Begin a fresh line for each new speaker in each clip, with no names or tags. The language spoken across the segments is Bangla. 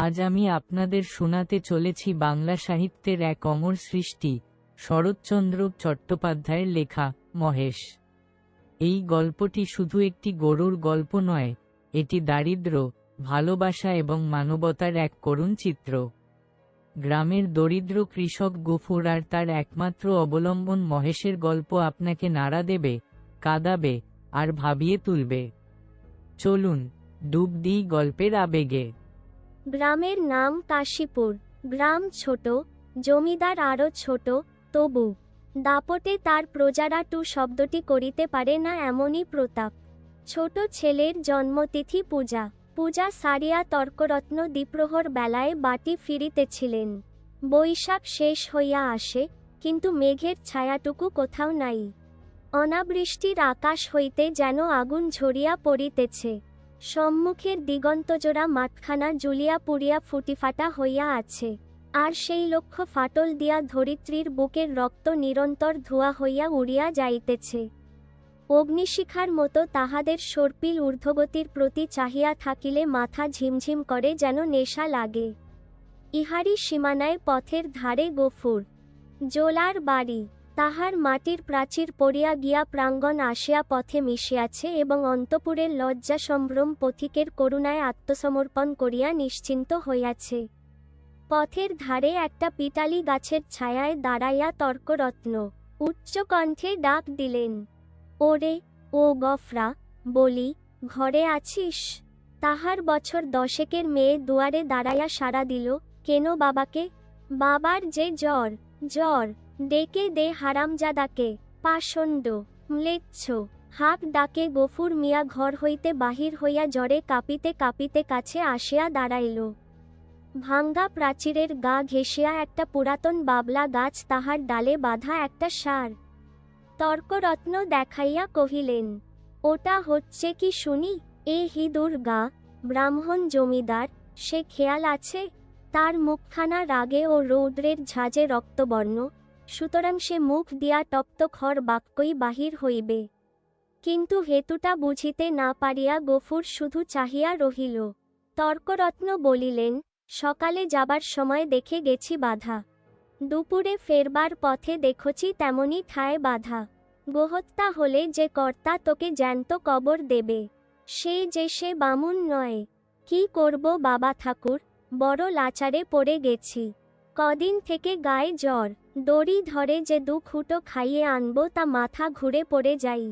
আজ আমি আপনাদের শোনাতে চলেছি বাংলা সাহিত্যের এক অমর সৃষ্টি, শরৎচন্দ্র চট্টোপাধ্যায়ের লেখা, মহেশ। এই গল্পটি শুধু একটি গরুর গল্প নয়, এটি দারিদ্র্য ভালোবাসা এবং মানবতার এক করুণ চিত্র। গ্রামের দরিদ্র কৃষক গফুর আর তার একমাত্র অবলম্বন মহেশের গল্প আপনাকে নাড়া দেবে, কাঁদাবে, আর ভাবিয়ে তুলবে। চলুন, ডুব দিই গল্পের আবেগে।
গ্রামের নাম কাশীপুর। গ্রাম ছোট, জমিদার আরও ছোট, তবু দাপটে তার প্রজারা টু শব্দটি করিতে পারে না এমনই প্রতাপ। ছোট ছেলের জন্মতিথি পূজা। পূজা সারিয়া তর্করত্ন দ্বিপ্রহর বেলায় বাটি ফিরিতেছিলেন। বৈশাখ শেষ হইয়া আসে, কিন্তু মেঘের ছায়াটুকু কোথাও নাই। অনাবৃষ্টির আকাশ হইতে যেন আগুন ঝরিয়া পড়িতেছে। সম্মুখের দিগন্তজোড়া মাঠখানা জুলিয়া পুড়িয়া ফুটিফাটা হইয়া আছে, আর সেই লক্ষ্য ফাটল দিয়া ধরিত্রীর বুকের রক্ত নিরন্তর ধোয়া হইয়া উড়িয়া যাইতেছে। অগ্নিশিখার মতো তাহাদের সর্পিল ঊর্ধ্বগতির প্রতি চাহিয়া থাকিলে মাথা ঝিমঝিম করে যেন নেশা লাগে। ইহারি সীমানায় পথের ধারে গফুর, জোলার বাড়ি। তাহার মাটির প্রাচীর পড়িয়া গিয়া প্রাঙ্গণ আসিয়া পথে মিশিয়াছে এবং অন্তপুরের লজ্জা সম্ভ্রম পথিকের করুণায় আত্মসমর্পণ করিয়া নিশ্চিন্ত হইয়াছে। পথের ধারে একটা পিটালি গাছের ছায়ায় দাঁড়াইয়া তর্করত্ন উচ্চ কণ্ঠে ডাক দিলেন, ওরে, ও গফরা, বলি, ঘরে আছিস? তাহার বছর দশেকের মেয়ে দুয়ারে দাঁড়াইয়া সাড়া দিল, কেন বাবাকে? বাবার যে জ্বর জ্বর ডেকে দে হারামজাদাকে, পাষণ্ড, ম্লেচ্ছ, হাক ডাকে গফুর মিয়া ঘর হইতে বাহির হইয়া জ্বরে কাঁপিতে কাঁপিতে কাছে আসিয়া দাঁড়াইল। ভাঙ্গা প্রাচীরের গা ঘেঁষিয়া একটা পুরাতন বাবলা গাছ তাহার ডালে বাঁধা একটা সার। তর্করত্ন দেখাইয়া কহিলেন, ওটা হচ্ছে কি শুনি? এ হিদুর গা ব্রাহ্মণ জমিদার, সে খেয়াল আছে? তার মুখখানা রাগে ও রৌদ্রের ঝাঁজে রক্তবর্ণ সুতরাং সে মুখ দিয়া তপ্ত খর বাক্যই বাহির হইবে। কিন্তু হেতুটা বুঝিতে না পারিয়া গফুর শুধু চাহিয়া রহিল। তর্করত্ন বলিলেন, সকালে যাবার সময় দেখে গেছি বাধা। দুপুরে ফেরবার পথে দেখছি তেমনি ঠায় বাধা। গোহত্যা হলে যে কর্তা তোকে জ্যান্ত কবর দেবে, সে যে সে বামুন নয়। কি করব বাবা ঠাকুর, বড় লাচারে পড়ে গেছি। কদিন থেকে গায়ে জ্বর, দড়ি ধরে যে দু খুঁটো খাইয়ে আনব তা মাথা ঘুরে পড়ে যাই।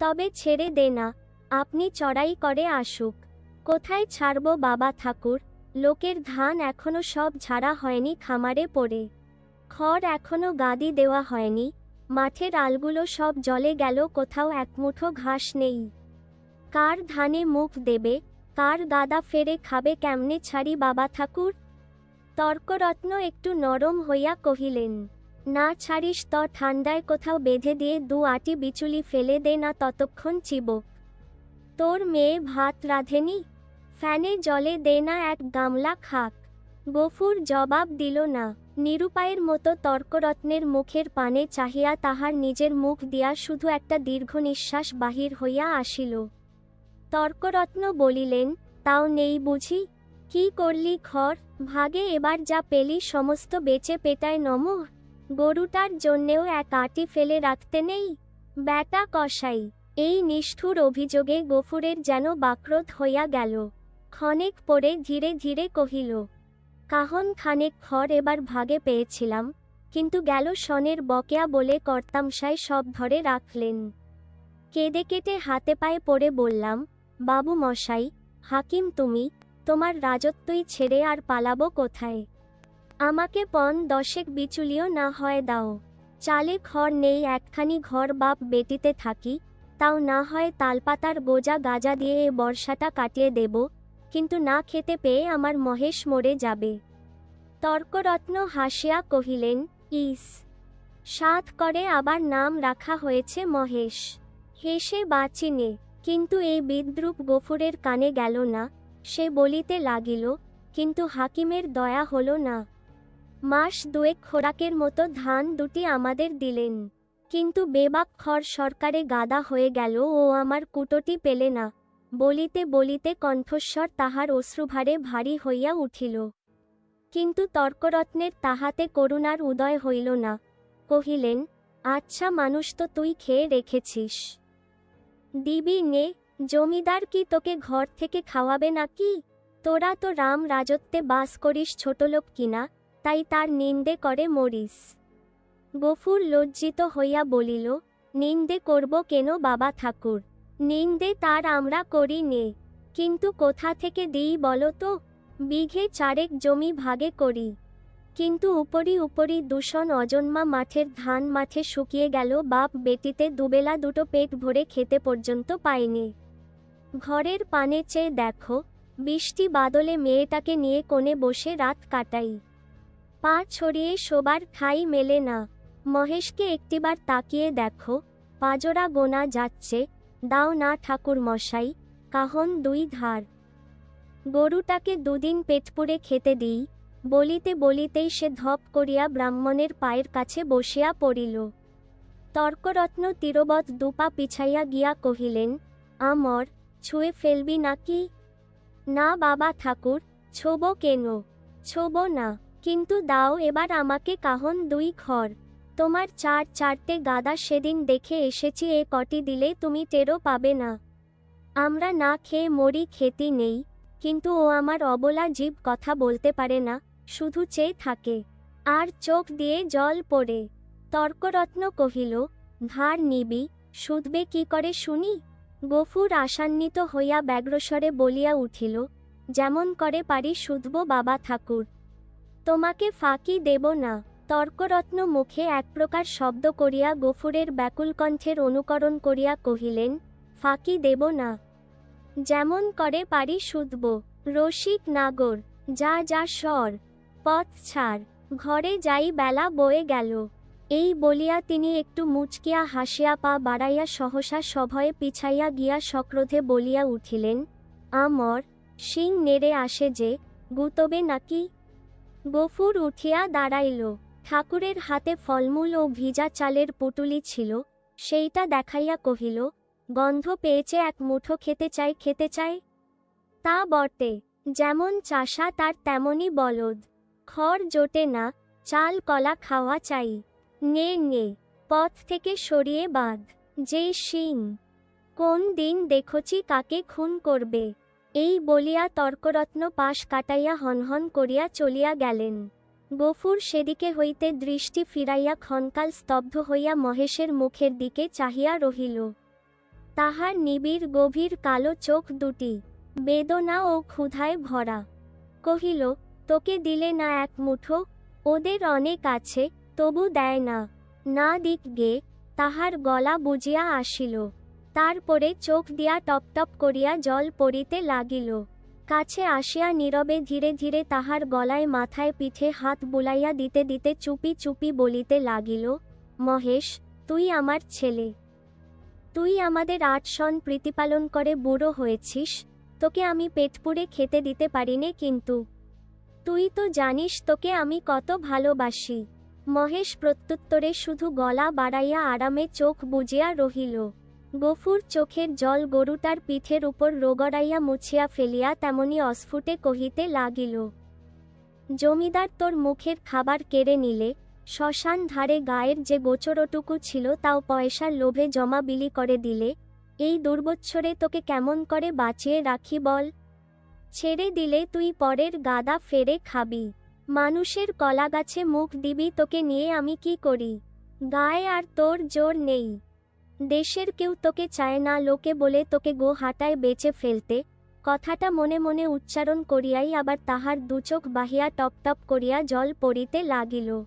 তবে ছেড়ে দে না, আপনি চড়াই করে আসুক। কোথায় ছাড়ব বাবা ঠাকুর? লোকের ধান এখনও সব ঝাড়া হয়নি খামারে পড়ে। খড় এখনও গাদি দেওয়া হয়নি, মাঠের আলগুলো সব জলে গেল, কোথাও একমুঠো ঘাস নেই। কার ধানে মুখ দেবে, কার গাদা ফেরে খাবে, কেমনে ছাড়ি বাবা ঠাকুর? তর্করত্ন একটু নরম হইয়া কহিলেন, না ছাড়িস ত ঠান্ডায় কোথাও বেঁধে দিয়ে দু আটি বিচুলি ফেলে দে না ততক্ষণ চিবক। তোর মেয়ে ভাত রাঁধেনি? ফ্যানে জলে দে না এক গামলা খাক গফুর জবাব দিল না। নিরুপায়ের মতো তর্করত্নের মুখের পানে চাহিয়া তাহার নিজের মুখ দিয়া শুধু একটা দীর্ঘ নিঃশ্বাস বাহির হইয়া আসিল। তর্করত্ন বলিলেন, তাও নেই বুঝি? কি করলি খর ভাগে এবার যা পেলি সমস্ত বেচে পেটায় নম। গরুটার জন্যেও এক আটি ফেলে রাখতে নেই। ব্যাটা কষাই এই নিষ্ঠুর অভিযোগে গফুরের যেন বাক্রোধ হইয়া গেল। ক্ষণেক পরে ধীরে ধীরে কহিল, কাহন খানেক খড় এবার ভাগে পেয়েছিলাম, কিন্তু গেল সনের বকেয়া বলে কর্তামশাই সব ধরে রাখলেন। কেঁদে কেটে হাতে পায়ে পড়ে বললাম, বাবু মশাই, হাকিম তুমি তোমার রাজত্বই ছেড়ে আর পালাবো কোথায়? আমাকে পণ দশেক বিচুলিও না হয় দাও। চালে খড় নেই, একখানি ঘর বাপ বেটিতে থাকি। তাও না হয় তালপাতার গোজা গাজা দিয়ে এ বর্ষাটা কাটিয়ে দেব, কিন্তু না খেতে পেয়ে আমার মহেশ মরে যাবে। তর্করত্ন হাসিয়া কহিলেন, ইস সাত করে আবার নাম রাখা হয়েছে মহেশ। হেসে বাঁচিনে, কিন্তু এই বিদ্রুপ গফুরের কানে গেল না। সে বলিতে লাগিল, কিন্তু হাকিমের দয়া হল না। মাস দুয়েক খোরাকের মতো ধান দুটি আমাদের দিলেন। কিন্তু বেবাক খড় সরকারে গাদা হয়ে গেল, ও আমার কুটোটি পেলে না। বলিতে বলিতে কণ্ঠস্বর তাহার অশ্রুভারে ভারী হইয়া উঠিল। কিন্তু তর্করত্নের তাহাতে করুণার উদয় হইল না। কহিলেন আচ্ছা মানুষ তো তুই খেয়ে রেখেছিস। দিবি নে জমিদার কি তোকে ঘর থেকে খাওয়াবে নাকি? তোরা তো রাম রাজত্বে বাস করিস ছোটলোক কিনা, তাই তার নিন্দে করে মরিস। গফুর লজ্জিত হইয়া বলিল, নিন্দে করব কেন বাবা ঠাকুর? নিন্দে তার আমরা করি নে। কিন্তু কোথা থেকে দিই বলো তো? বিঘে চারেক জমি ভাগে করি। কিন্তু উপরি উপরি দূষণ অজন্মা মাঠের ধান মাঠে শুকিয়ে গেল, বাপ বেটিতে দুবেলা দুটো পেট ভরে খেতে পর্যন্ত পায়নি। ঘরের পানে চেয়ে দেখো, বৃষ্টি বাদলে মেয়েটাকে নিয়ে কোণে বসে রাত কাটাই। পা ছড়িয়ে শোবার ঠাই মেলে না। মহেশকে একটিবার তাকিয়ে দেখো, পাজরা গোনা যাচ্ছে, দাও না ঠাকুর মশাই কাহন দুই ধার। গরুটাকে দুদিন পেটপুরে খেতে দিই, বলিতে বলিতেই সে ধপ করিয়া ব্রাহ্মণের পায়ের কাছে বসিয়া পড়িল। তর্করত্ন তীরবৎ দুপা পিছাইয়া গিয়া কহিলেন, আমর ছুঁয়ে ফেলবি নাকি? না বাবা ঠাকুর, ছোব কেন? ছোব না, কিন্তু দাও এবার আমাকে কাহন দুই ঘর। তোমার চার চারটে গাদা সেদিন দেখে এসেছি, এ কটি দিলে তুমি টেরও পাবে না। আমরা না খেয়ে মরি খেতি নেই, কিন্তু ও আমার অবলা জীব কথা বলতে পারে না, শুধু চেয়ে থাকে। আর চোখ দিয়ে জল পড়ে। তর্করত্ন কহিল ধার নিবি, শুধবে কি করে শুনি? গফুর আশান্বিত হইয়া ব্যগ্রস্বরে বলিয়া উঠিল, যেমন করে পারি শুধব বাবা ঠাকুর। তোমাকে ফাঁকি দেব না। তর্করত্ন মুখে এক প্রকার শব্দ করিয়া গফুরের ব্যাকুল কণ্ঠের অনুকরণ করিয়া কহিলেন, ফাঁকি দেব না। যেমন করে পারি শুধব। রসিক নাগর, যা যা স্বর, পথ ছাড়। ঘরে যাই বেলা বয়ে গেল। এই বলিয়া তিনি একটু মুচকিয়া হাসিয়া পা বাড়াইয়া সহসা সভয়ে পিছাইয়া গিয়া সক্রোধে বলিয়া উঠিলেন, আমর, শিং নেড়ে আসে যে, গুতবে নাকি? গফুর উঠিয়া দাঁড়াইল, ঠাকুরের হাতে ফলমূল ও ভিজা চালের পুটুলি ছিল, সেইটা দেখাইয়া কহিল, গন্ধ পেয়েছে এক মুঠো খেতে চাই খেতে চাই? তা বটে, যেমন চাষা তার তেমনই বলদ, খড় জোটে না, চাল কলা খাওয়া চাই। নে নে, পথ থেকে সরিয়ে বাঁধ যে শিং। কোন দিন দেখছি কাকে খুন করবে। এই বলিয়া তর্করত্ন পাশ কাটাইয়া হনহন করিয়া চলিয়া গেলেন। গফুর সেদিকে হইতে দৃষ্টি ফিরাইয়া ক্ষণকাল স্তব্ধ হইয়া মহেশের মুখের দিকে চাহিয়া রহিল। তাহার নিবিড় গভীর কালো চোখ দুটি, বেদনা ও ক্ষুধায় ভরা। কহিল, তোকে দিলে না এক মুঠো? ওদের অনেক আছে তবু দেয় না। না দিক গে তাহার গলা বুঝিয়া আসিল। তারপরে চোখ দিয়া টপটপ করিয়া জল পড়িতে লাগিল। কাছে আসিয়া নীরবে ধীরে ধীরে তাহার গলায় মাথায় পিঠে হাত বুলাইয়া দিতে দিতে চুপি চুপি বলিতে লাগিল, মহেশ, তুই আমার ছেলে। তুই আমাদের আট সন প্রীতিপালন করে বুড়ো হয়েছিস, তোকে আমি পেট পুড়ে খেতে দিতে পারিনে কিন্তু। তুই তো জানিস তোকে আমি কত ভালোবাসি। মহেশ প্রত্যুত্তরে শুধু গলা বাড়াইয়া আরামে চোখ বুজিয়া রহিল। গফুর চোখের জল গরুটার পিঠের উপর রোগড়াইয়া মুছিয়া ফেলিয়া তেমনি অস্ফুটে কহিতে লাগিল, জমিদার, তোর মুখের খাবার কেড়ে নিলে, শ্মশান ধারে গায়ের যে গোচরটুকু ছিল তাও পয়সার লোভে জমা বিলি করে দিলে, এই দুর্বৎসরে তোকে কেমন করে বাঁচিয়ে রাখি বল? ছেড়ে দিলে তুই পরের গাদা ফেরে খাবি। মানুষের কলা গাছে মুখ দিবি তোকে নিয়ে আমি কি করি? গায়ে আর তোর জোর নেই। দেশের কেউ তোকে চায় না, লোকে বলে তোকে গো হাটায় বেচে ফেলতে। কথাটা মনে মনে উচ্চারণ করিয়াই আবার তাহার দুচোখ বাহিয়া টপটপ করিয়া জল পড়িতে লাগিল।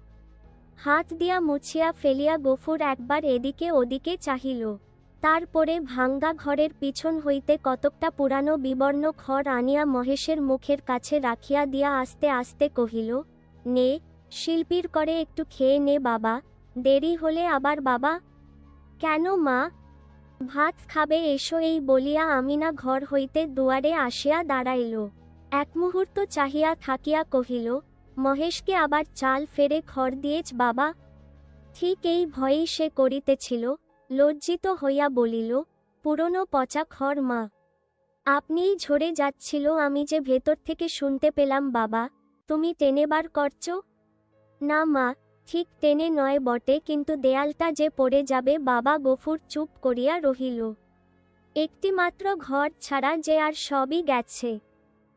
হাত দিয়া মুছিয়া ফেলিয়া গফুর একবার এদিকে ওদিকে চাহিল। তারপরে ভাঙ্গা ঘরের পিছন হইতে কতকটা পুরানো বিবর্ণ খড় আনিয়া মহেশের মুখের কাছে রাখিয়া দিয়া আস্তে আস্তে কহিল, নে, শিল্পীর করে একটু খেয়ে নে বাবা, দেরি হলে আবার বাবা। কেন মা? ভাত খাবে এসো এই বলিয়া আমিনা ঘর হইতে দুয়ারে আসিয়া দাঁড়াইল। এক মুহূর্ত চাহিয়া থাকিয়া কহিল, মহেশকে আবার চাল ফেরে খড় দিয়েছ বাবা। ঠিক এই ভয়েই সে করিতেছিল। লজ্জিত হইয়া বলিল, পুরনো পচা খড় মা। আপনিই ঝরে যাচ্ছিল, আমি যে ভেতর থেকে শুনতে পেলাম, বাবা, তুমি টেনে বার করছ? না মা, ঠিক টেনে নয় বটে, কিন্তু দেয়ালটা যে পড়ে যাবে, বাবা গফুর চুপ করিয়া রহিল। একটিমাত্র ঘর ছাড়া যে আর সবই গেছে।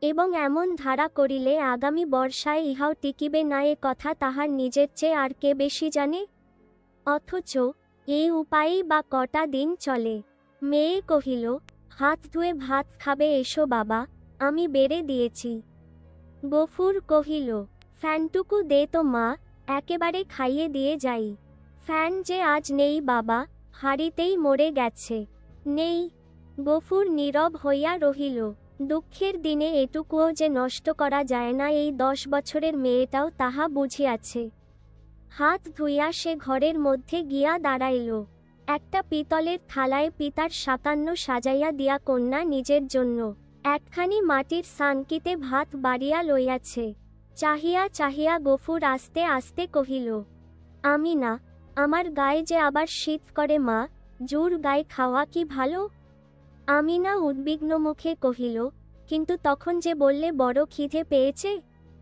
এবং এমন ধারা করিলে আগামী বর্ষায় ইহাও টিকিবে না, এ কথা তাহার নিজের চেয়ে আর কে বেশি জানে? অথচ এই উপায়েই বা কটা দিন চলে। মেয়ে কহিল, হাত ধুয়ে ভাত খাবে এসো বাবা, আমি বেড়ে দিয়েছি। গফুর কহিল, ফ্যানটুকু দে তো মা, একেবারে খাইয়ে দিয়ে যাই। ফ্যান যে আজ নেই বাবা, হাড়িতেই মরে গেছে। নেই। গফুর নীরব হইয়া রহিল, দুঃখের দিনে এটুকুও যে নষ্ট করা যায় না এই দশ বছরের মেয়েটাও তাহা বুঝিয়াছে। হাত ধুইয়া সে ঘরের মধ্যে গিয়া দাঁড়াইল। একটা পিতলের থালায় পিতার সাতান্ন সাজাইয়া দিয়া কন্যা নিজের জন্য একখানি মাটির সানকিতে ভাত বাড়িয়া লইয়াছে। চাহিয়া চাহিয়া গফুর আস্তে আস্তে কহিল, আমি না, আমার গায়ে যে আবার শীত করে মা, জোর গায়ে খাওয়া কি ভালো? আমি না উদ্বিগ্ন মুখে কহিল, কিন্তু তখন যে বললে বড় খিদে পেয়েছে,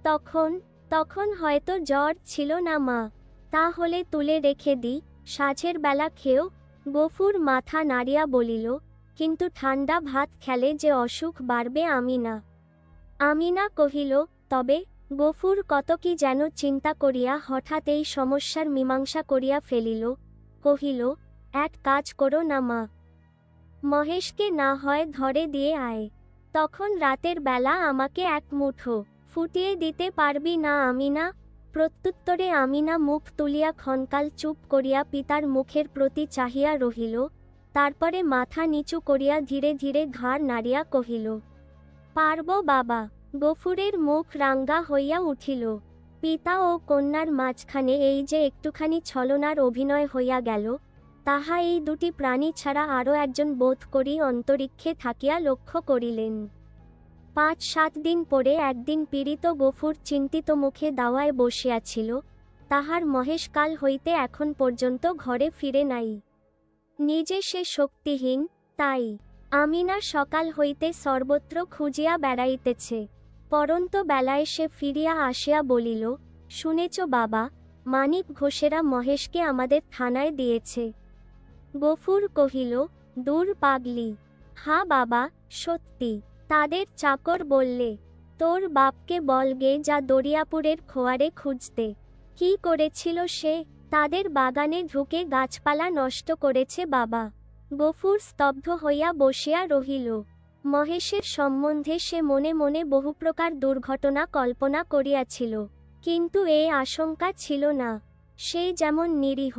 তখন তখন হয়তো জ্বর ছিল না, মা। তাহলে তুলে রেখে দি। সাঝের বেলা খেয়েও গফুর মাথা নাড়িয়া বলিল, কিন্তু ঠান্ডা ভাত খেলে যে অসুখ বাড়বে আমি না। আমি না কহিল, তবে গফুর কত কি যেন চিন্তা করিয়া হঠাৎ এই সমস্যার মীমাংসা করিয়া ফেলিল। কহিল, এক কাজ করো না, মা। মহেশকে না হয় ধরে দিয়ে আয়। তখন রাতের বেলা আমাকে এক মুঠো ফুটিয়ে দিতে পারবি না আমি না প্রত্যুত্তরে আমিনা মুখ তুলিয়া ক্ষণকাল চুপ করিয়া পিতার মুখের প্রতি চাহিয়া রহিল। তারপরে মাথা নিচু করিয়া ধীরে ধীরে ঘাড় নাড়িয়া কহিল, পারব বাবা। গফুরের মুখ রাঙ্গা হইয়া উঠিল। পিতা ও কন্যার মাঝখানে এই যে একটুখানি ছলনার অভিনয় হইয়া গেল, তাহা এই দুটি প্রাণী ছাড়া আরও একজন বোধ করি অন্তরিক্ষে থাকিয়া লক্ষ্য করিলেন। পাঁচ সাত দিন পরে একদিন পীড়িত গফুর চিন্তিত মুখে দাওয়ায় বসিয়াছিল, তাহার মহেশকাল হইতে এখন পর্যন্ত ঘরে ফিরে নাই। নিজে সে শক্তিহীন, তাই আমিনা সকাল হইতে সর্বত্র খুঁজিয়া বেড়াইতেছে। পরন্ত বেলায় সে ফিরিয়া আসিয়া বলিল, শুনেছ বাবা, মানিক ঘোষেরা মহেশকে আমাদের থানায় দিয়েছে। গফুর কহিল, দূর পাগলি। হা বাবা, সত্যি। তাদের চাকর বললে, তোর বাপকে বলগে যা দরিয়াপুরের খোয়ারে খুঁজতে। কি করেছিল সে? তাদের বাগানে ঢুকে গাছপালা নষ্ট করেছে বাবা। গফুর স্তব্ধ হইয়া বসিয়া রহিল। মহেশের সম্বন্ধে সে মনে মনে বহু প্রকার দুর্ঘটনা কল্পনা করিয়াছিল, কিন্তু এ আশঙ্কা ছিল না। সে যেমন নিরীহ,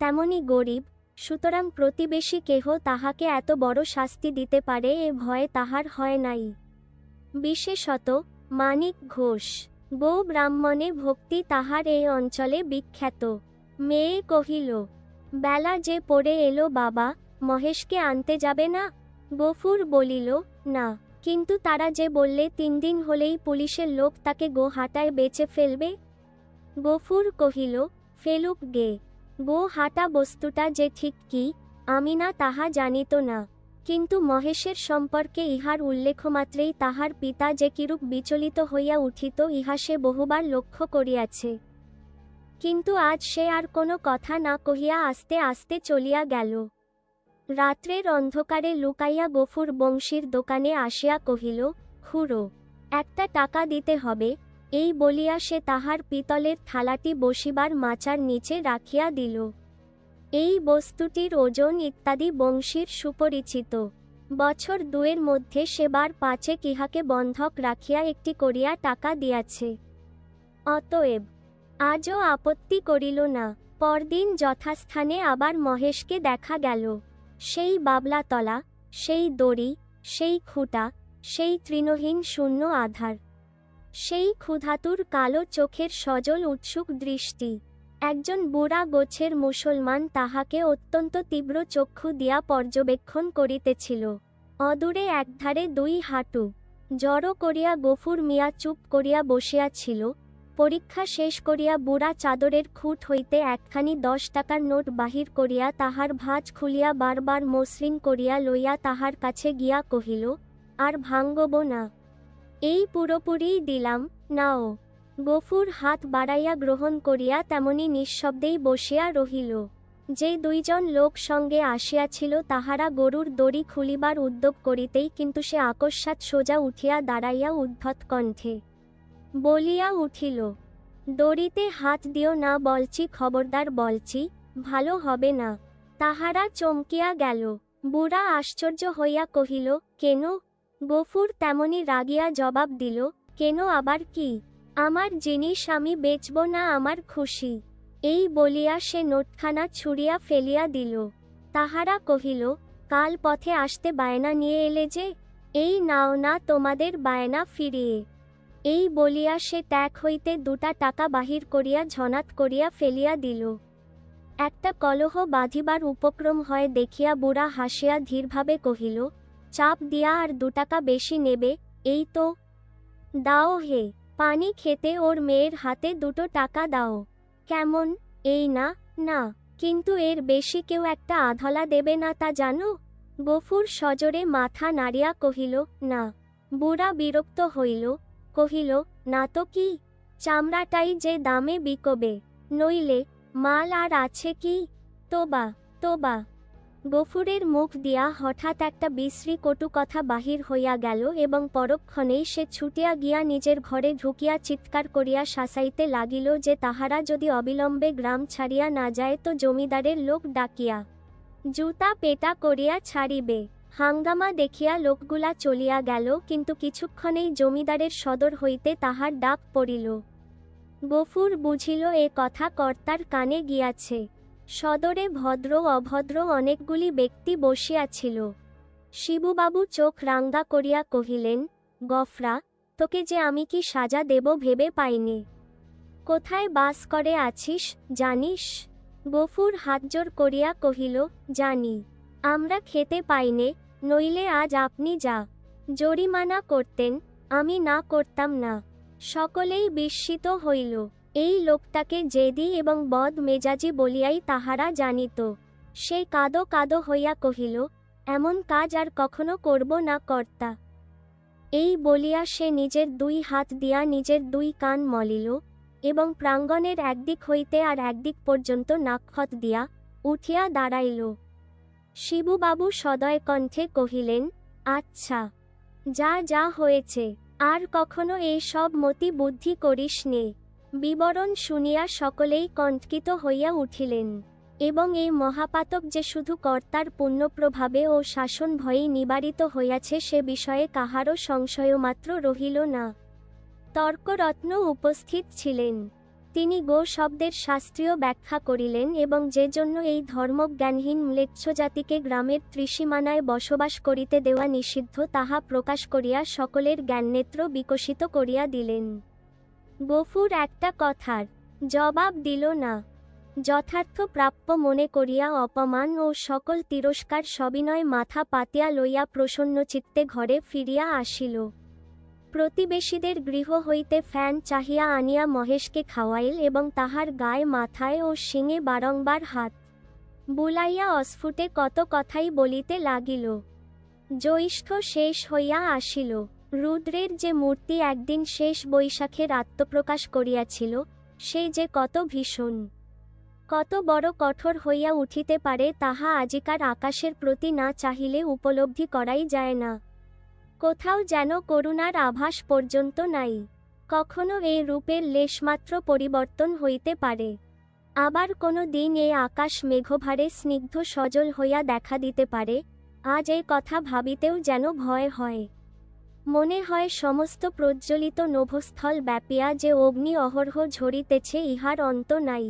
তেমনি গরিব সুতরাং প্রতিবেশী কেহ তাহাকে এত বড় শাস্তি দিতে পারে এ ভয় তাহার হয় নাই। বিশেষত মানিক ঘোষ, বউ ব্রাহ্মণে ভক্তি তাহার এই অঞ্চলে বিখ্যাত। মেয়ে কহিল, বেলা যে পড়ে এলো বাবা, মহেশকে আনতে যাবে না? গফুর বলিল, না, কিন্তু তারা যে বললে তিন দিন হলেই পুলিশের লোক তাকে গো হাটায় বেচে ফেলবে? গফুর কহিল, ফেলুক গে গো হাটা বস্তুটা যে ঠিক কি, আমি না তাহা জানিত না। কিন্তু মহেশের সম্পর্কে ইহার উল্লেখমাত্রেই তাহার পিতা যে কিরূপ বিচলিত হইয়া উঠিত, ইহা সে বহুবার লক্ষ্য করিয়াছে। কিন্তু আজ সে আর কোনো কথা না কহিয়া আস্তে আস্তে চলিয়া গেল। রাত্রের অন্ধকারে লুকাইয়া গফুর বংশীর দোকানে আসিয়া কহিল, খুড়ো, একটা টাকা দিতে হবে এই বলিয়া সে তাহার পিতলের থালাটি বসিবার মাচার নিচে রাখিয়া দিল। এই বস্তুটির ওজন ইত্যাদি বংশীর সুপরিচিত। বছর দুয়ের মধ্যে সেবার পাঁচে কিহাকে বন্ধক রাখিয়া একটি করিয়া টাকা দিয়াছে। অতএব আজও আপত্তি করিল না। পরদিন যথাস্থানে আবার মহেশকে দেখা গেল। সেই বাবলাতলা, সেই দড়ি, সেই খুঁটা, সেই তৃণহীন শূন্য আধার। সেই ক্ষুধাতুর কালো চোখের সজল উৎসুক দৃষ্টি। একজন বুড়া গোছের মুসলমান তাহাকে অত্যন্ত তীব্র চক্ষু দিয়া পর্যবেক্ষণ করিতেছিল। অদূরে একধারে দুই হাঁটু। জড়ো করিয়া গফুর মিয়া চুপ করিয়া বসিয়াছিল। পরীক্ষা শেষ করিয়া বুড়া চাদরের খুঁট হইতে একখানি দশ টাকার নোট বাহির করিয়া তাহার ভাঁজ খুলিয়া বারবার মসৃণ করিয়া লইয়া তাহার কাছে গিয়া কহিল, আর ভাঙ্গব না। এই পুরোপুরিই দিলাম, নাও। গফুর হাত বাড়াইয়া গ্রহণ করিয়া তেমনি নিঃশব্দেই বসিয়া রহিল। যে দুইজন লোক সঙ্গে আসিয়াছিল তাহারা গরুর দড়ি খুলিবার উদ্যোগ করিতেই কিন্তু সে আকস্মাৎ সোজা উঠিয়া দাঁড়াইয়া উদ্ধত কণ্ঠে বলিয়া উঠিল, দড়িতে হাত দিও না বলছি, খবরদার বলছি, ভালো হবে না। তাহারা চমকিয়া গেল। বুড়া আশ্চর্য হইয়া কহিল, কেন? গফুর তেমনি রাগিয়া জবাব দিল, কেন আবার কি? আমার জিনিস আমি বেচব না আমার খুশি। এই বলিয়া সে নোটখানা ছুঁড়িয়া ফেলিয়া দিল। তাহারা কহিল, কাল পথে আসতে বায়না নিয়ে এলে যে, এই নাও না তোমাদের বায়না ফিরিয়ে। এই বলিয়া সে ত্যাগ হইতে দুটা টাকা বাহির করিয়া ঝনাত করিয়া ফেলিয়া দিল। একটা কলহ বাঁধিবার উপক্রম হয় দেখিয়া বুড়া হাসিয়া ধীরভাবে কহিল চাপ দিয়া আর দু টাকা বেশি নেবে, এই তো। দাও হে, পানি খেতে ওর মেয়ের হাতে দুটো টাকা দাও। কেমন? এই না না, কিন্তু এর বেশি কেউ একটা আধলা দেবে না তা জানো? গফুর সজোরে মাথা নাড়িয়া কহিল, না। বুড়া বিরক্ত হইল, কহিল, না তো কি? চামড়াটাই যে দামে বিকবে, নইলে মাল আর আছে কি? তোবা তোবা। গফুরের মুখ দিয়া হঠাৎ একটা বিশ্রী কটু কথা বাহির হইয়া গেল এবং পরক্ষণেই সে ছুটিয়া গিয়া নিজের ঘরে ঢুকিয়া চিৎকার করিয়া শাসাইতে লাগিল যে তাহারা যদি অবিলম্বে গ্রাম ছাড়িয়া না যায় তো জমিদারের লোক ডাকিয়া, জুতা পেটা করিয়া ছাড়িবে। হাঙ্গামা দেখিয়া লোকগুলা চলিয়া গেল, কিন্তু কিছুক্ষণেই জমিদারের সদর হইতে তাহার ডাক পড়িল। গফুর বুঝিল এ কথা কর্তার কানে গিয়াছে। সদরে ভদ্র অভদ্র অনেকগুলি ব্যক্তি বসিয়াছিল। শিবুবাবু চোখ রাঙ্গা করিয়া কহিলেন, গফরা, তোকে যে আমি কি সাজা দেব ভেবে পাইনি। কোথায় বাস করে আছিস, জানিস? গফুর হাতজোর করিয়া কহিল, জানি। আমরা খেতে পাইনে, নইলে আজ আপনি যা। জরিমানা করতেন, আমি না করতাম না। সকলেই বিস্মিত হইল। এই লোকটাকে জেদি এবং বদ মেজাজি বলিয়াই তাহারা জানিত। সে কাদো কাদো হইয়া কহিল, এমন কাজ আর কখনো করব না, কর্তা। এই বলিয়া সে নিজের দুই হাত দিয়া নিজের দুই কান মলিল এবং প্রাঙ্গণের একদিক হইতে আর একদিক পর্যন্ত নাক্ষত দিয়া উঠিয়া দাঁড়াইল। শিবুবাবু সদয় কণ্ঠে কহিলেন আচ্ছা যা যা হয়েছে, আর কখনো এই সব মতি বুদ্ধি করিস নে। বিবরণ শুনিয়া সকলেই কণ্টকিত হইয়া উঠিলেন, এবং এই মহাপাতক যে শুধু কর্তার পুণ্যপ্রভাবে ও শাসন ভয়েই নিবারিত হইয়াছে সে বিষয়ে কাহারও সংশয়মাত্র রহিল না। তর্করত্ন উপস্থিত ছিলেন। তিনি গো শব্দের শাস্ত্রীয় ব্যাখ্যা করিলেন এবং যে জন্য এই ধর্মজ্ঞানহীন জাতিকে গ্রামের ত্রিসীমানায় বসবাস করিতে দেওয়া নিষিদ্ধ তাহা প্রকাশ করিয়া সকলের জ্ঞাননেত্র বিকশিত করিয়া দিলেন। গফুর একটা কথার জবাব দিল না। যথার্থ প্রাপ্য মনে করিয়া অপমান ও সকল তিরস্কার সবিনয় মাথা পাতিয়া লইয়া প্রসন্ন চিত্তে ঘরে ফিরিয়া আসিল। প্রতিবেশীদের গৃহ হইতে ফ্যান চাহিয়া আনিয়া মহেশকে খাওয়াইল এবং তাহার গায়ে মাথায় ও শিঙে বারংবার হাত বুলাইয়া অস্ফুটে কত কথাই বলিতে লাগিল। জ্যৈষ্ঠ শেষ হইয়া আসিল। রুদ্রের যে মূর্তি একদিন শেষ বৈশাখের আত্মপ্রকাশ করিয়াছিল, সে যে কত ভীষণ। কত বড় কঠোর হইয়া উঠিতে পারে তাহা আজিকার আকাশের প্রতি না চাহিলে উপলব্ধি করাই যায় না। কোথাও যেন করুণার আভাস পর্যন্ত নাই। কখনো এই রূপের লেশমাত্র পরিবর্তন হইতে পারে। আবার কোনো দিন এই আকাশ মেঘভারে স্নিগ্ধ সজল হইয়া দেখা দিতে পারে, আজ এই কথা ভাবিতেও যেন ভয় হয়। মনে হয় সমস্ত প্রজ্বলিত নভস্থল ব্যাপিয়া যে অগ্নি অহরহ ঝরিতেছে, ইহার অন্ত নাই।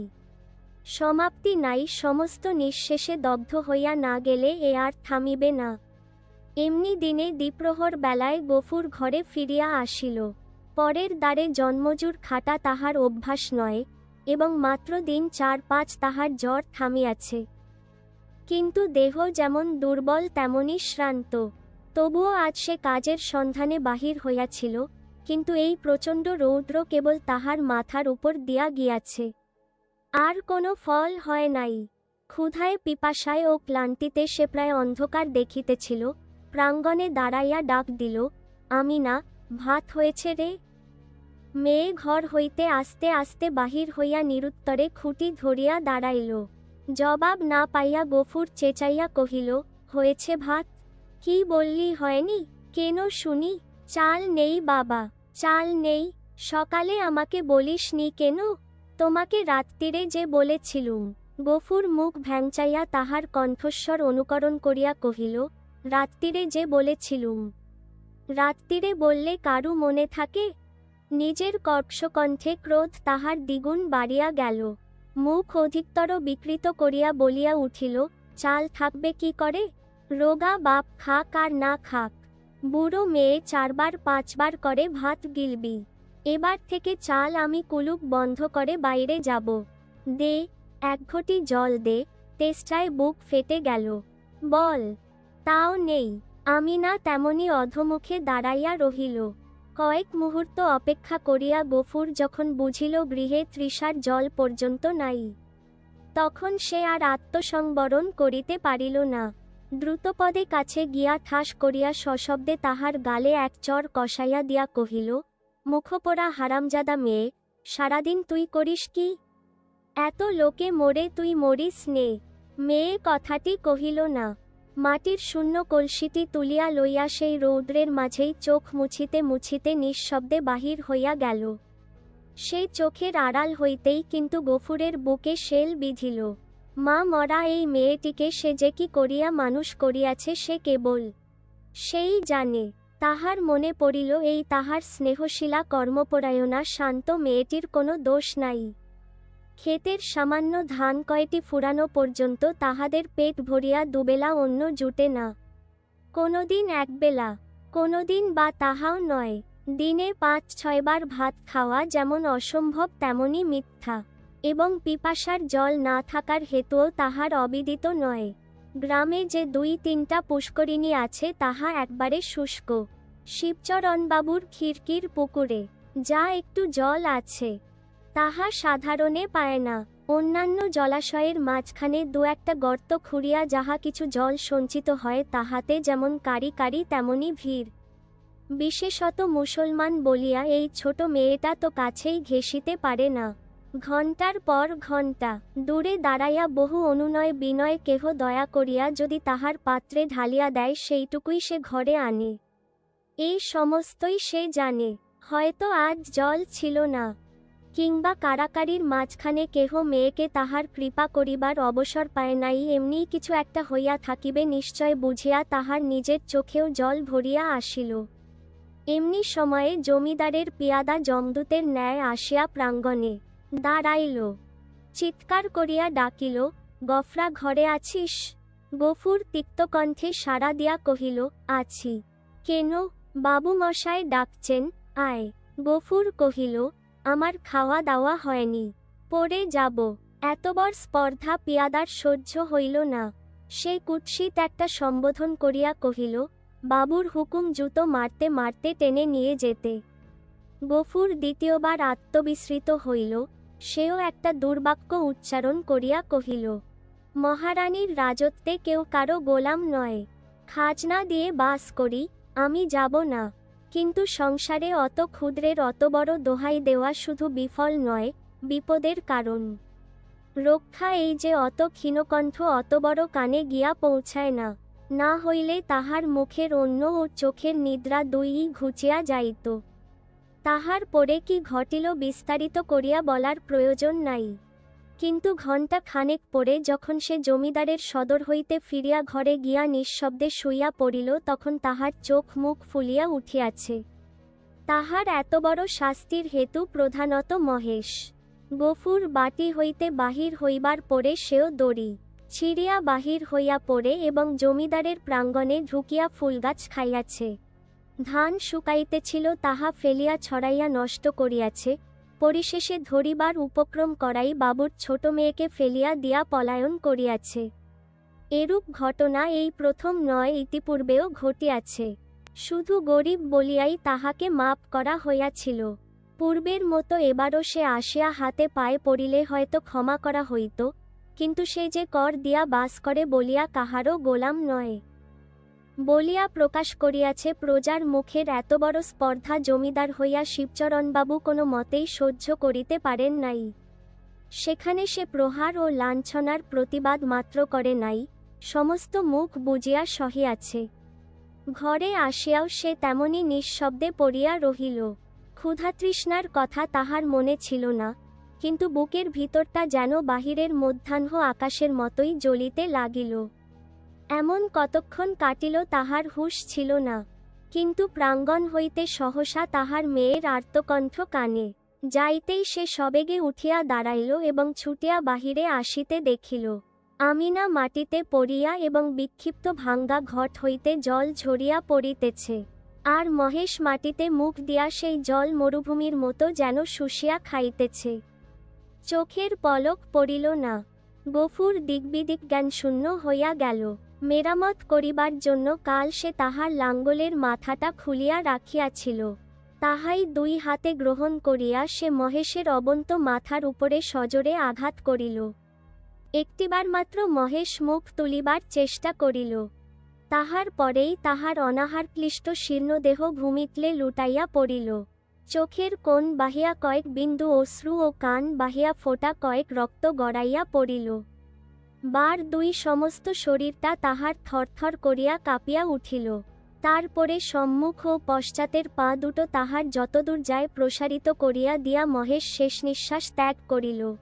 সমাপ্তি নাই, সমস্ত নিঃশেষে দগ্ধ হইয়া না গেলে এ আর থামিবে না। এমনি দিনে দ্বিপ্রহর বেলায় গফুর ঘরে ফিরিয়া আসিল। পরের দ্বারে জন্মজুর খাটা তাহার অভ্যাস নয়, এবং মাত্র দিন চার পাঁচ তাহার জ্বর থামিয়াছে। কিন্তু দেহ যেমন দুর্বল তেমনই শ্রান্ত। তবুও আজ সে কাজের সন্ধানে বাহির হইয়াছিল, কিন্তু এই প্রচণ্ড রৌদ্র কেবল তাহার মাথার উপর দিয়া গিয়াছে। আর কোনো ফল হয় নাই। ক্ষুধায় পিপাসায় ও ক্লান্তিতে সে প্রায় অন্ধকার দেখিতেছিল, প্রাঙ্গণে দাঁড়াইয়া ডাক দিল, আমি না, ভাত হয়েছে রে। মেয়ে ঘর হইতে আস্তে আস্তে বাহির হইয়া নিরুত্তরে খুঁটি ধরিয়া দাঁড়াইল। জবাব না পাইয়া গফুর চেঁচাইয়া কহিল, হয়েছে ভাত? কি বললি হয়নি? কেন শুনি? চাল নেই বাবা, চাল নেই। সকালে আমাকে বলিসনি কেন? তোমাকে রাত্রিরে যে বলেছিলুম। গফুর মুখ ভ্যাংচাইয়া তাহার কণ্ঠস্বর অনুকরণ করিয়া কহিল রাত্রিরে যে বলেছিলুম। রাত্রিরে বললে কারু মনে থাকে? নিজের কর্কশকণ্ঠে ক্রোধ তাহার দ্বিগুণ বাড়িয়া গেল। মুখ অধিকতর বিকৃত করিয়া বলিয়া উঠিল, চাল থাকবে কি করে? রোগা বাপ খাক আর না খাক। বুড়ো মেয়ে চারবার পাঁচবার করে ভাত গিলবি। এবার থেকে চাল আমি কুলুপ বন্ধ করে বাইরে যাব। দে, এক ঘটি জল দে, তেষ্টায় বুক ফেটে গেল। বল, তাও নেই। আমি না তেমনি অধমুখে দাঁড়াইয়া রহিল। কয়েক মুহূর্ত অপেক্ষা করিয়া গফুর যখন বুঝিল গৃহে তৃষার জল পর্যন্ত নাই, তখন সে আর আত্মসংবরণ করিতে পারিল না। দ্রুতপদে কাছে গিয়া ঠাস করিয়া সশব্দে তাহার গালে এক চর কষাইয়া দিয়া কহিল, মুখপোড়া হারামজাদা মেয়ে, সারাদিন তুই করিস কি? এত লোকে মরে তুই মরিস নে মেয়ে কথাটি কহিল না। মাটির শূন্য কলসিটি তুলিয়া লইয়া সেই রৌদ্রের মাঝেই চোখ মুছিতে মুছিতে নিঃশব্দে বাহির হইয়া গেল। সেই চোখের আড়াল হইতেই কিন্তু গফুরের বুকে শেল বিধিল। মা মরা এই মেয়েটিকে সে যে কি করিয়া মানুষ করিয়াছে সে কেবল? সেই জানে, তাহার মনে পড়িল এই তাহার স্নেহশীলা কর্মপরায়ণা শান্ত মেয়েটির কোনো দোষ নাই। ক্ষেতের সামান্য ধান কয়টি ফুরানো পর্যন্ত তাহাদের পেট ভরিয়া দুবেলা অন্য জুটে না। কোনোদিন একবেলা, কোনোদিন বা তাহাও নয়, দিনে পাঁচ ছয়বার ভাত খাওয়া যেমন অসম্ভব তেমনই মিথ্যা। এবং পিপাসার জল না থাকার হেতুও তাহার অবিদিত নয়। গ্রামে যে দুই তিনটা পুষ্করিণী আছে তাহা একবারে শুষ্ক। শিবচরণবাবুর খিড়কির পুকুরে যা একটু জল আছে, তাহা সাধারণে পায় না। অন্যান্য জলাশয়ের মাঝখানে দু একটা গর্ত খুঁড়িয়া যাহা কিছু জল সঞ্চিত হয় তাহাতে যেমন কারি কারি তেমনি ভিড়। বিশেষত মুসলমান বলিয়া এই ছোট মেয়েটা তো কাছেই ঘেঁষিতে পারে না। ঘণ্টার পর ঘণ্টা দূরে দাঁড়াইয়া বহু অনুনয় বিনয় কেহ দয়া করিয়া যদি তাহার পাত্রে ঢালিয়া দেয় সেইটুকুই সে ঘরে আনে। এই সমস্তই সে জানে, হয়তো আজ জল ছিল না। কিংবা কারাকারির মাঝখানে কেহ মেয়েকে তাহার কৃপা করিবার অবসর পায় নাই এমনিই কিছু একটা হইয়া থাকিবে নিশ্চয় বুঝিয়া তাহার নিজের চোখেও জল ভরিয়া আসিল। এমনি সময়ে জমিদারের পিয়াদা জমদূতের ন্যায় আসিয়া প্রাঙ্গণে দাঁড়াইল। চিৎকার করিয়া ডাকিল, গফরা ঘরে আছিস? গফুর তিক্তকণ্ঠে সাড়া দিয়া কহিল, আছি। কেন? বাবু মশাই ডাকছেন। আয়। গফুর কহিল, আমার খাওয়া দাওয়া হয়নি। পড়ে যাব। এতবর স্পর্ধা পিয়াদার সহ্য হইল না। সে কুৎসিত একটা সম্বোধন করিয়া কহিল, বাবুর হুকুম জুতো মারতে মারতে টেনে নিয়ে যেতে। গফুর দ্বিতীয়বার আত্মবিস্মৃত হইল সেও একটা দুর্বাক্য উচ্চারণ করিয়া কহিল, মহারানীর রাজত্বে কেউ কারও গোলাম নয়। খাজনা দিয়ে বাস করি, আমি যাব না। কিন্তু সংসারে অত ক্ষুদ্রের অত বড় দোহাই দেওয়া শুধু বিফল নয়, বিপদের কারণ। রক্ষা এই যে অত ক্ষীণকণ্ঠ অত বড় কানে গিয়া পৌঁছায় না। না হইলে তাহার মুখের অন্য ও চোখের নিদ্রা দুইই ঘুচিয়া যাইত। তাহার পরে কি ঘটিল বিস্তারিত করিয়া বলার প্রয়োজন নাই। কিন্তু ঘণ্টা খানেক পরে যখন সে জমিদারের সদর হইতে ফিরিয়া ঘরে গিয়া নিঃশব্দে শুইয়া পড়িল তখন তাহার চোখ মুখ ফুলিয়া উঠিয়াছে। তাহার এত বড় শাস্তির হেতু প্রধানত মহেশ। গফুর বাটি হইতে বাহির হইবার পরে সেও দড়ি ছিঁড়িয়া বাহির হইয়া পড়ে এবং জমিদারের প্রাঙ্গণে ঢুকিয়া ফুলগাছ খাইয়াছে। ধান শুকাইতেছিল, তাহা ফেলিয়া ছড়াইয়া নষ্ট করিয়াছে। পরিশেষে ধরিবার উপক্রম করাই বাবুর ছোট মেয়েকে ফেলিয়া দিয়া পলায়ন করিয়াছে। এরূপ ঘটনা এই প্রথম নয়, ইতিপূর্বেও ঘটিয়াছে। শুধু গরিব বলিয়াই তাহাকে মাপ করা হইয়াছিল। পূর্বের মতো এবারও সে আসিয়া হাতে পায়ে পড়িলে হয়তো ক্ষমা করা হইত, কিন্তু সে যে কর দিয়া বাস করে বলিয়া কাহারও গোলাম নয়। বলিয়া প্রকাশ করিয়াছে, প্রজার মুখের এত বড় স্পর্ধা জমিদার হইয়া শিবচরণবাবু কোনো মতেই সহ্য করিতে পারেন নাই। সেখানে সে প্রহার ও লাঞ্ছনার প্রতিবাদ মাত্র করে নাই, সমস্ত মুখ বুজিয়া সহিয়াছে। ঘরে আসিয়াও সে তেমনি নিঃশব্দে পড়িয়া রহিল। ক্ষুধাতৃষ্ণার কথা তাহার মনে ছিল না, কিন্তু বুকের ভিতরটা যেন বাহিরের মধ্যাহ্ন আকাশের মতোই জ্বলিতে লাগিল। এমন কতক্ষণ কাটিল তাহার হুঁশ ছিল না, কিন্তু প্রাঙ্গণ হইতে সহসা তাহার মেয়ের আর্তকণ্ঠ কানে। যাইতেই সে সবেগে উঠিয়া দাঁড়াইল এবং ছুটিয়া বাহিরে আসিতে দেখিল, আমিনা মাটিতে পড়িয়া এবং বিক্ষিপ্ত ভাঙ্গা ঘট হইতে জল ঝরিয়া পড়িতেছে, আর মহেশ মাটিতে মুখ দিয়া সেই জল মরুভূমির মতো যেন শুষিয়া খাইতেছে। চোখের পলক পড়িল না, গফুর দিগবিদিক জ্ঞান শূন্য হইয়া গেল। মেরামত করিবার জন্য কাল সে তাহার লাঙ্গলের মাথাটা খুলিয়া রাখিয়াছিল। তাহাই দুই হাতে গ্রহণ করিয়া সে মহেশের অবন্ত মাথার উপরে সজোরে আঘাত করিল। একটিবার মাত্র মহেশ মুখ তুলিবার চেষ্টা করিল। তাহার পরেই তাহার অনাহার ক্লিষ্ট শীর্ণদেহ ভূমিতলে লুটাইয়া পড়িল। চোখের কোণ বাহিয়া কয়েক বিন্দু অশ্রু ও কান বাহিয়া ফোটা কয়েক রক্ত গড়াইয়া পড়িল। বার দুই সমস্ত শরীরটা তাহার থরথর করিয়া কাঁপিয়া উঠিল। তারপরে সম্মুখ ও পশ্চাতের পা দুটো তাহার যতদূর যায় প্রসারিত করিয়া দিয়া মহেশ শেষ নিঃশ্বাস ত্যাগ করিল।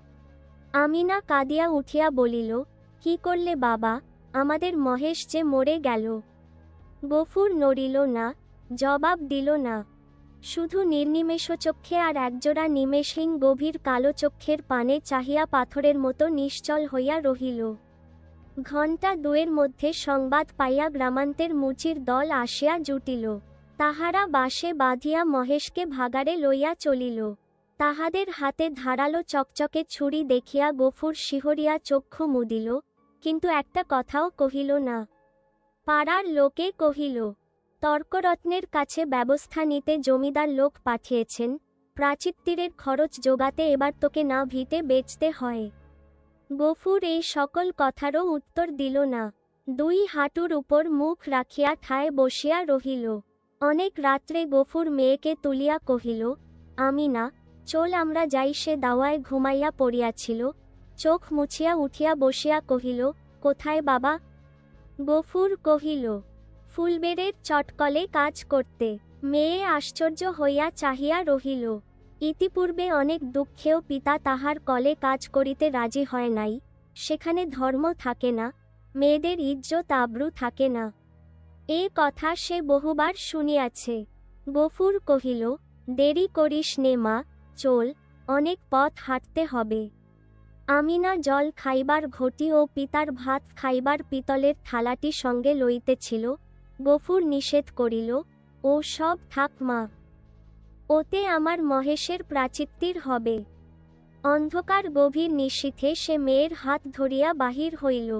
আমিনা কাঁদিয়া উঠিয়া বলিল, কি করলে বাবা, আমাদের মহেশ যে মরে গেল? গফুর নড়িল না, জবাব দিল না। শুধু নির্নিমেষ চক্ষে আর একজোড়া নিমেষহীন গভীর কালো চক্ষের পানে চাহিয়া পাথরের মতো নিশ্চল হইয়া রহিল। ঘণ্টা দুয়ের মধ্যে সংবাদ পাইয়া গ্রামান্তের মুচির দল আসিয়া জুটিল। তাহারা বাসে বাঁধিয়া মহেশকে ভাগাড়ে লইয়া চলিল। তাহাদের হাতে ধারালো চকচকে ছুরি দেখিয়া গফুর শিহরিয়া চক্ষু মুদিল, কিন্তু একটা কথাও কহিল না। পাড়ার লোকে কহিল তর্করত্নের কাছে ব্যবস্থা নিতে জমিদার লোক পাঠিয়েছেন। প্রাচীত্তিরের খরচ জোগাতে এবার তোকে না ভিটে বেচতে হয়। গফুর এই সকল কথারও উত্তর দিল না। দুই হাঁটুর উপর মুখ রাখিয়া ঠায় বসিয়া রহিল। অনেক রাত্রে গফুর মেয়েকে তুলিয়া কহিল আমি না চল আমরা যাই সে দাওয়ায় ঘুমাইয়া পড়িয়াছিল। চোখ মুছিয়া উঠিয়া বসিয়া কহিল, কোথায় বাবা? গফুর কহিল ফুলবেড়ের চটকলে কাজ করতে। মেয়ে আশ্চর্য হইয়া চাহিয়া রহিল। ইতিপূর্বে অনেক দুঃখেও পিতা তাহার কলে কাজ করিতে রাজি হয় নাই। সেখানে ধর্ম থাকে না, মেয়েদের ইজ্জত আব্রু থাকে না। এ কথা সে বহুবার শুনিয়াছে। গফুর কহিল, দেরি করিস নে মা, চল, অনেক পথ হাঁটতে হবে। আমিনা জল খাইবার ঘটি ও পিতার ভাত খাইবার পিতলের থালাটি সঙ্গে লইতেছিল গফুর নিষেধ করিল, ও সব থাক মা, ওতে আমার মহেশের প্রাচিত্তির হবে। অন্ধকার গভীর নিশীথে সে মেয়ের হাত ধরিয়া বাহির হইল।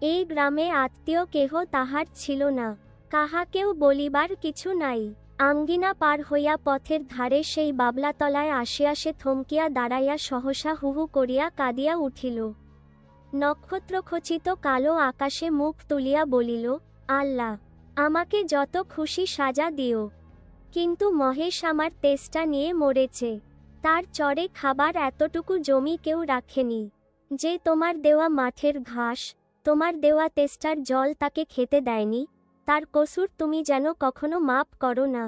এই গ্রামে আত্মীয় কেহ তাহার ছিল না, কাহাকেও বলিবার কিছু নাই। আঙ্গিনা পার হইয়া পথের ধারে সেই বাবলাতলায় আসিয়া সে থমকিয়া দাঁড়াইয়া সহসা হুহু করিয়া কাঁদিয়া উঠিল। নক্ষত্রখচিত কালো আকাশে মুখ তুলিয়া বলিল, আল্লাহ আমাকে যত খুশি সাজা দিও। কিন্তু মহেশ আমার তেষ্টা নিয়ে মরেছে। তার চরে খাবার এতটুকু জমি কেউ রাখেনি। যে তোমার দেওয়া মাঠের ঘাস, তোমার দেওয়া তেষ্টার জল তাকে খেতে দেয়নি। তার কসুর তুমি যেন কখনো মাপ করো না।